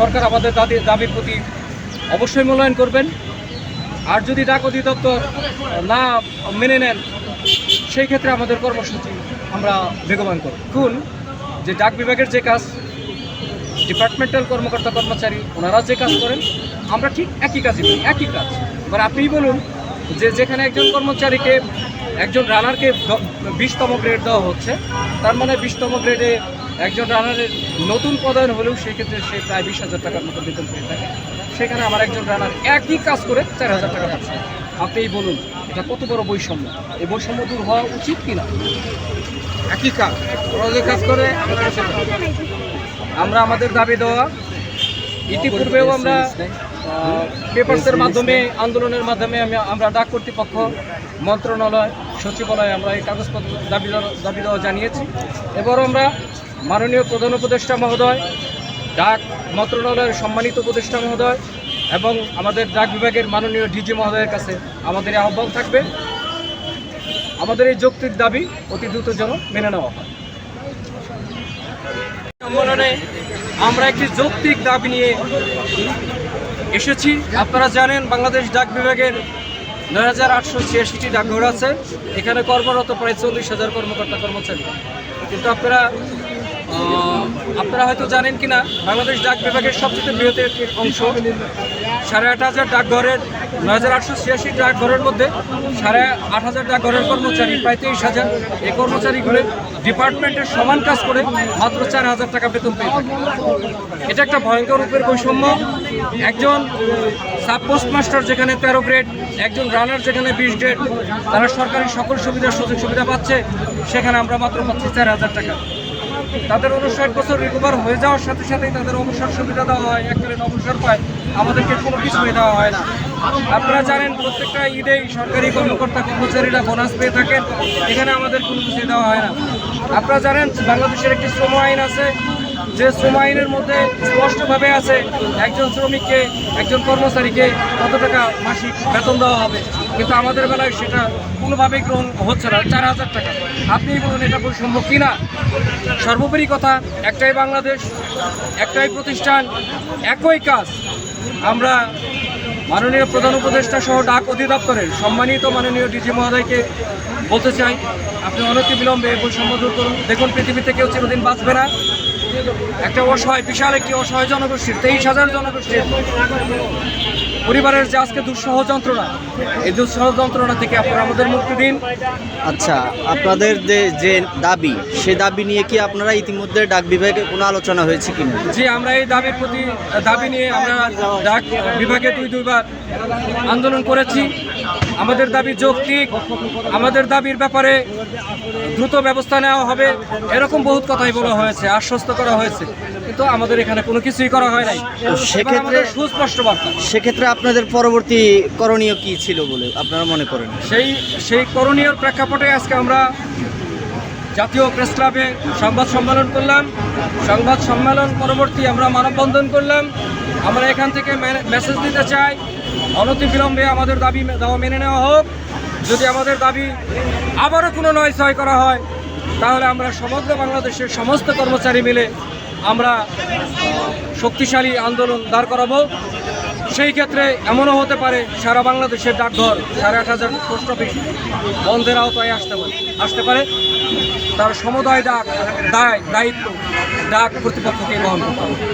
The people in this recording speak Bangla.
সরকার আমাদের দাবি দাবির প্রতি অবশ্যই মূল্যায়ন করবেন। আর যদি ডাক অধিদপ্তর না মেনে নেন, সেই ক্ষেত্রে আমাদের কর্মসূচি আমরা বেগবান করব। এখন যে ডাক বিভাগের যে কাজ, ডিপার্টমেন্টাল কর্মকর্তা কর্মচারী, ওনারা যে কাজ করেন, আমরা ঠিক একই কাজই করি, একই কাজ। এবার আপনিই বলুন যে যেখানে একজন কর্মচারীকে একজন রানারকে বিশতম গ্রেড দেওয়া হচ্ছে। তার মানে বিশতম গ্রেডে একজন রানারের নতুন পদায়ন হলেও সেক্ষেত্রে সে প্রায় বিশ হাজার টাকার মতো বেতন পেয়ে থাকে। সেখানে আমার একজন রানার একই কাজ করে চার হাজার টাকা পাচ্ছে। আপনি বলুন, এটা কত বড় বৈষম্য? এই বৈষম্য দূর হওয়া উচিত কিনা? একই কাজ যে কাজ করে। আমরা আমাদের দাবি দেওয়া, ইতিপূর্বেও আমরা পেপারসের মাধ্যমে, আন্দোলনের মাধ্যমে আমি, আমরা ডাক কর্তৃপক্ষ, মন্ত্রণালয়, সচিবালয়ে আমরা এই কাগজপত্র দাবি দাবি দেওয়া জানিয়েছি। এবার আমরা মাননীয় প্রধান উপদেষ্টা মহোদয়, ডাক মন্ত্রণালয়ের সম্মানিত উপদেষ্টা মহোদয় এবং আমাদের ডাক বিভাগের মাননীয় ডিজি মহোদয়ের কাছে আমাদের এই আহ্বান থাকবে। আমাদের এই যৌক্তিক দাবি অতি দ্রুত যেন মেনে নেওয়া হয়। আমরা একটি যৌক্তিক দাবি নিয়ে এসেছি। আপনারা জানেন বাংলাদেশ ডাক বিভাগের নয় হাজার আটশো ছিয়াশিটি ডাকঘর আছে। এখানে কর্মরত প্রায় চল্লিশ হাজার কর্মকর্তা কর্মচারী। কিন্তু আপনারা আপনারা হয়তো জানেন কি না বাংলাদেশ ডাক বিভাগের সবচেয়ে বৃহৎ একটি অংশ। সাড়ে আট হাজার ডাকঘরের, নয় হাজার আটশো ছিয়াশি ডাকঘরের মধ্যে সাড়ে আট হাজার ডাকঘরের কর্মচারী, প্রায় তেইশ হাজার। এই কর্মচারীগুলো ডিপার্টমেন্টের সমান কাজ করে মাত্র চার হাজার টাকা বেতন পেয়ে থাকে। এটা একটা ভয়ঙ্কর রূপের বৈষম্য। একজন সাব পোস্ট মাস্টার যেখানে তেরো গ্রেড, একজন রানার যেখানে বিশ গ্রেড, তারা সরকারি সকল সুবিধা, সুযোগ সুবিধা পাচ্ছে, সেখানে আমরা মাত্র পাচ্ছি চার হাজার টাকা। তাদের উনষাট বছর রিকভার হয়ে যাওয়ার সাথে সাথেই তাদের অবসর সুবিধা দেওয়া হয় এককালীন অবসর পায়, আমাদেরকে কোনো কিছুই দেওয়া হয় না। আপনারা জানেন, প্রত্যেকটা ঈদেই সরকারি কর্মকর্তা কর্মচারীরা বোনাস পেয়ে থাকেন, এখানে আমাদের কোনো কিছুই দেওয়া হয় না। আপনারা জানেন, বাংলাদেশের একটি শ্রম আইন আছে, যে শ্রম আইনের মধ্যে স্পষ্টভাবে আছে, একজন শ্রমিককে, একজন কর্মচারীকে কত টাকা মাসিক বেতন দেওয়া হবে? কিন্তু আমাদের বেলায় সেটা কোনোভাবেই গ্রহণ হচ্ছে না, চার হাজার টাকা। আপনি বলুন, এটা বৈষম্য কিনা? সর্বোপরি কথা, একটাই বাংলাদেশ, একটাই প্রতিষ্ঠান, একই কাজ। আমরা মাননীয় প্রধান উপদেষ্টা সহ ডাক অধিদপ্তরের সম্মানিত মাননীয় ডিজি মহোদয়কে বলতে চাই, আপনি অনতি বিলম্বে বৈষম্য দূর করুন। দেখুন পৃথিবীতে কেউ চিরদিন বাঁচবে না। একটা অসহায় বিশাল একটি অসহায় জনগোষ্ঠীর তেইশ হাজার জনগোষ্ঠীর পরিবারের যে আজকে দুঃসহ যন্ত্রণা এই দুঃসহ যন্ত্রণা থেকে আপনারা আমাদের মুক্তি দিন। আচ্ছা আপনাদের যে যে দাবি সে দাবি নিয়ে কি আপনারা ইতিমধ্যে ডাক বিভাগে কোনো আলোচনা হয়েছে কিনা? যে আমরা এই দাবির প্রতি দাবি নিয়ে আমরা ডাক বিভাগে দুই দুইবার আন্দোলন করেছি। আমাদের দাবি যৌক্তিক আমাদের দাবির ব্যাপারে দ্রুত ব্যবস্থা নেওয়া হবে। এরকম বহুত কথাই বলা হয়েছে। আশ্বস্ত করা হয়েছে। কিন্তু আমাদের এখানে কোনো কিছুই করা হয় নাই। সেক্ষেত্রে- সুস্পষ্ট বার্তা। সেক্ষেত্রে আপনাদের পরবর্তী করণীয় কি ছিল বলে আপনারা মনে করেন? সেই সেই করণীয় প্রেক্ষাপটে আজকে আমরা জাতীয় প্রেস ক্লাবে সংবাদ সম্মেলন করলাম। সংবাদ সম্মেলন পরবর্তী আমরা মানববন্ধন করলাম। আমরা এখান থেকে মেসেজ দিতে চাই। অনতিবিলম্বে আমাদের দাবি দেওয়া মেনে নেওয়া হোক। যদি আমাদের দাবি আবারও কোনো নয় ছয় করা হয় তাহলে আমরা সমগ্র বাংলাদেশের সমস্ত কর্মচারী মিলে আমরা শক্তিশালী আন্দোলন দাঁড় করাবো। সেই ক্ষেত্রে এমনও হতে পারে সারা বাংলাদেশের ডাকঘর সাড়ে আট হাজার পোস্ট অফিস বন্ধের আওতায় আসতে পারে আসতে পারে। তার সমুদায় ডাক, দায়, দায়িত্ব ডাক কর্তৃপক্ষকে বহন করতে হবে।